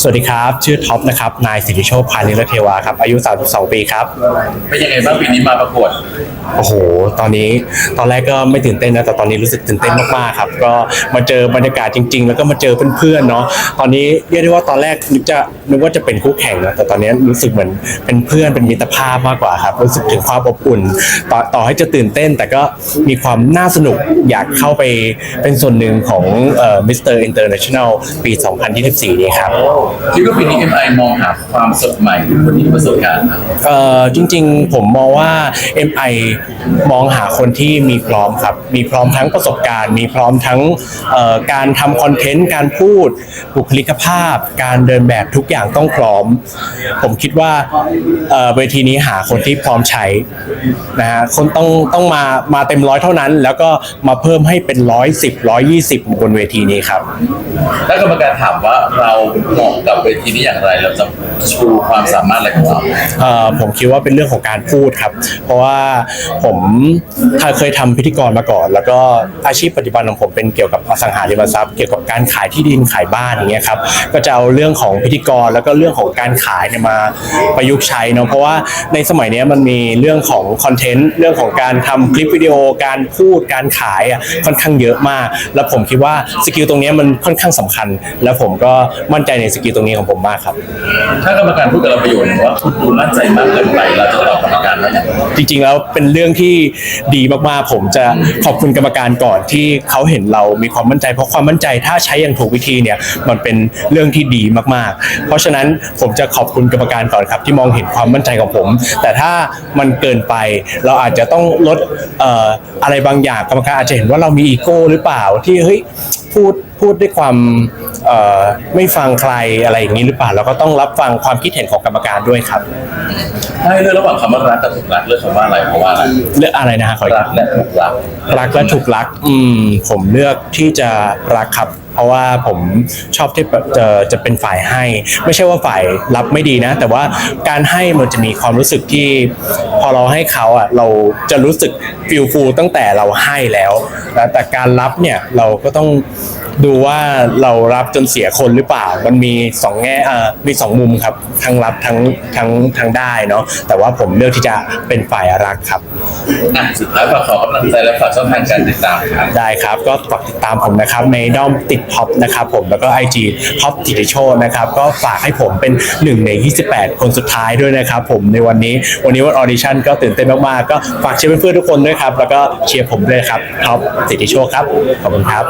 สวัสดีครับ ชื่อท็อปนะครับ นายสิทธิโชคพานิรเทวาครับ อายุ 32 ปีครับ เป็นยังไงบ้างปีนี้มาประกวด โอ้โห ตอนนี้ ตอนแรกก็ไม่ตื่นเต้นนะ แต่ตอนนี้รู้สึกตื่นเต้นมากๆครับ ก็มาเจอบรรยากาศจริง ๆ แล้วก็มาเจอเพื่อนๆ เนาะ ตอนนี้เรียกได้ว่าตอนแรกนึกจะนึกว่าจะเป็นคู่แข่งนะ แต่ตอนนี้รู้สึกเหมือนเป็นเพื่อน เป็นมิตรภาพมากกว่าครับ รู้สึกถึงความอบอุ่น ต่อต่อให้จะตื่นเต้น แต่ก็มีความน่าสนุก อยากเข้าไปเป็นส่วนหนึ่งของเอ่อมิสเตอร์อินเตอร์เนชั่นแนลปี2024 นี้ครับ คิดว่าปีนี้ MI มองหาความสดใหม่หรือคนที่มีประสบการณ์ครับ เอ่อจริงๆ ผมมองว่า MI มองหาคนที่มีพร้อมครับ มีพร้อมทั้งประสบการณ์ มีพร้อมทั้งเอ่อการทำคอนเทนต์ การพูด บุคลิกภาพ การเดินแบบทุกอย่างต้องพร้อม ผมคิดว่าเอ่อเวทีนี้หาคนที่พร้อมใช้นะฮะคนต้องต้องมามาเต็มร้อยเท่านั้น แล้วก็มาเพิ่มให้เป็นร้อยสิบร้อยยี่สิบบนเวทีนี้ครับ ถ้ากรรมการถามว่าเราเหมาะกับเวทีนี้อย่างไร เราจะชูความสามารถอะไรของเรา เอ่อผมคิดว่าเป็นเรื่องของการพูดครับ เพราะว่าผมถ้าเคยทำพิธีกรมาก่อน แล้วก็อาชีพปัจจุบันของผมเป็นเกี่ยวกับอสังหาริมทรัพย์เกี่ยวกับการขายที่ดินขายบ้านอย่างเงี้ยครับก็จะเอาเรื่องของพิธีกรแล้วก็เรื่องของการขายเนี่ยมาประยุกต์ใช้เนาะเพราะว่าในสมัยเนี้ยมันมีเรื่องของคอนเทนต์เรื่องของการทำคลิปวิดีโอการพูดการขายอะค่อนข้างเยอะมาก แล้วผมคิดว่าสกิลตรงเนี้ยมันค่อนข้างสำคัญ แล้วผมก็มั่นใจในสกิลตรงนี้ของผมมากครับ ถ้ากรรมการพูดกับเราประโยชน์ว่าคุณดูมั่นใจมากเกินไปเราจะตอบกรรมการว่าอย่างไรจริงๆแล้วเป็นเรื่องที่ดีมากๆ ผมจะขอบคุณกรรมการก่อนที่เขาเห็นเรามีความมั่นใจ เพราะความมั่นใจถ้าใช้อย่างถูกวิธีเนี่ยมันเป็นเรื่องที่ดีมากๆ เพราะฉะนั้นผมจะขอบคุณกรรมการก่อนครับ ที่มองเห็นความมั่นใจของผม แต่ถ้ามันเกินไปเราอาจจะต้องลดเอ่ออะไรบางอย่างกรรมการอาจจะเห็นว่าเรามีอีโก้หรือเปล่าที่เฮ้ยพูดพูดด้วยความเอ่อ ไม่ฟังใครอะไรอย่างนี้หรือเปล่าเราก็ต้องรับฟังความคิดเห็นของกรรมการด้วยครับถ้าให้เลือกระหว่างคำว่ารักกับถูกรักเลือกคำว่าอะไรเพราะว่าอะไรเลือกอะไรนะฮะขออีกรักและถูกรักรักและถูกรัก อืมผมเลือกที่จะรักครับเพราะว่าผมชอบที่แบบจะจะเป็นฝ่ายให้ ไม่ใช่ว่าฝ่ายรับไม่ดีนะ แต่ว่าการให้มันจะมีความรู้สึกที่ พอเราให้เขาอะเราจะรู้สึกฟิลฟูลตั้งแต่เราให้แล้วนะแต่การรับเนี่ยเราก็ต้อง ดูว่าเรารับจนเสียคนหรือเปล่า มันมีสองแง่อ่ามีสองมุมครับทั้งรับทั้งทั้งทั้งได้เนาะแต่ว่าผมเลือกที่จะเป็นฝ่ายรักครับ อะสุดท้ายฝากขอกำลังใจและฝากช่องทางการติดตามครับ ได้ครับก็ฝากติดตามผมนะครับในด้อมติดท็อปนะครับผมแล้วก็ IG ท็อปติดโชนะครับก็ฝากให้ผมเป็นหนึ่งใน 28 คนสุดท้ายด้วยนะครับผมในวันนี้วันนี้วันออดิชั่นก็ตื่นเต้นมากๆก็ฝากเชียร์เพื่อนๆทุกคนด้วยครับแล้วก็เชียร์ผมด้วยครับท็อปติดโชครับขอบคุณครับ